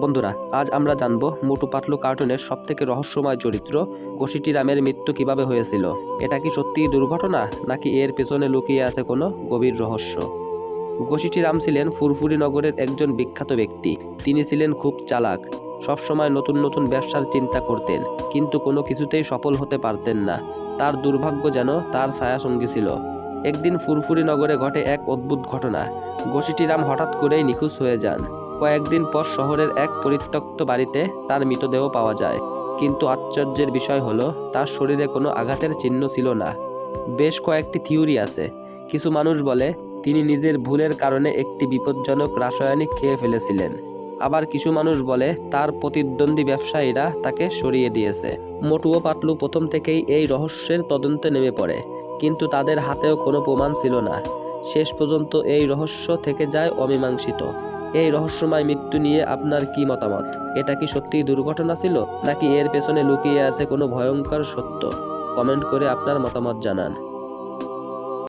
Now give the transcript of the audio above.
বন্ধুরা, আজ আমরা জানব মোটু পাতলু কার্টুনের সবথেকে রহস্যময় চরিত্র গোশিটি রামের মৃত্যু কীভাবে হয়েছিল। এটা কি সত্যিই দুর্ঘটনা, নাকি এর পেছনে লুকিয়ে আছে কোনো গভীর রহস্য? গোশিটি রাম ছিলেন ফুরফুরি নগরের একজন বিখ্যাত ব্যক্তি। তিনি ছিলেন খুব চালাক, সবসময় নতুন নতুন ব্যবসার চিন্তা করতেন, কিন্তু কোনো কিছুতেই সফল হতে পারতেন না। তার দুর্ভাগ্য যেন তার ছায়াসঙ্গী ছিল। একদিন ফুরফুরি নগরে ঘটে এক অদ্ভুত ঘটনা। গোশিটি রাম হঠাৎ করেই নিখোঁজ হয়ে যান। কয়েকদিন পর শহরের এক পরিত্যক্ত বাড়িতে তার মৃতদেহ পাওয়া যায়। কিন্তু আশ্চর্যের বিষয় হলো, তার শরীরে কোনো আঘাতের চিহ্ন ছিল না। বেশ কয়েকটি থিওরি আছে। কিছু মানুষ বলে, তিনি নিজের ভুলের কারণে একটি বিপজ্জনক রাসায়নিক খেয়ে ফেলেছিলেন। আবার কিছু মানুষ বলে, তার প্রতিদ্বন্দ্বী ব্যবসায়ীরা তাকে সরিয়ে দিয়েছে। মোটু পাতলু প্রথম থেকেই এই রহস্যের তদন্তে নেমে পড়ে। কিন্তু তাদের হাতেও কোনো প্রমাণ ছিল না। শেষ পর্যন্ত এই রহস্য থেকে যায় অমীমাংসিত। এই রহস্যময় মৃত্যু নিয়ে আপনার কি মতামত? এটা কি সত্যিই দুর্ঘটনা ছিল, নাকি এর পেছনে লুকিয়ে আছে কোনো ভয়ঙ্কর সত্য? কমেন্ট করে আপনার মতামত জানান।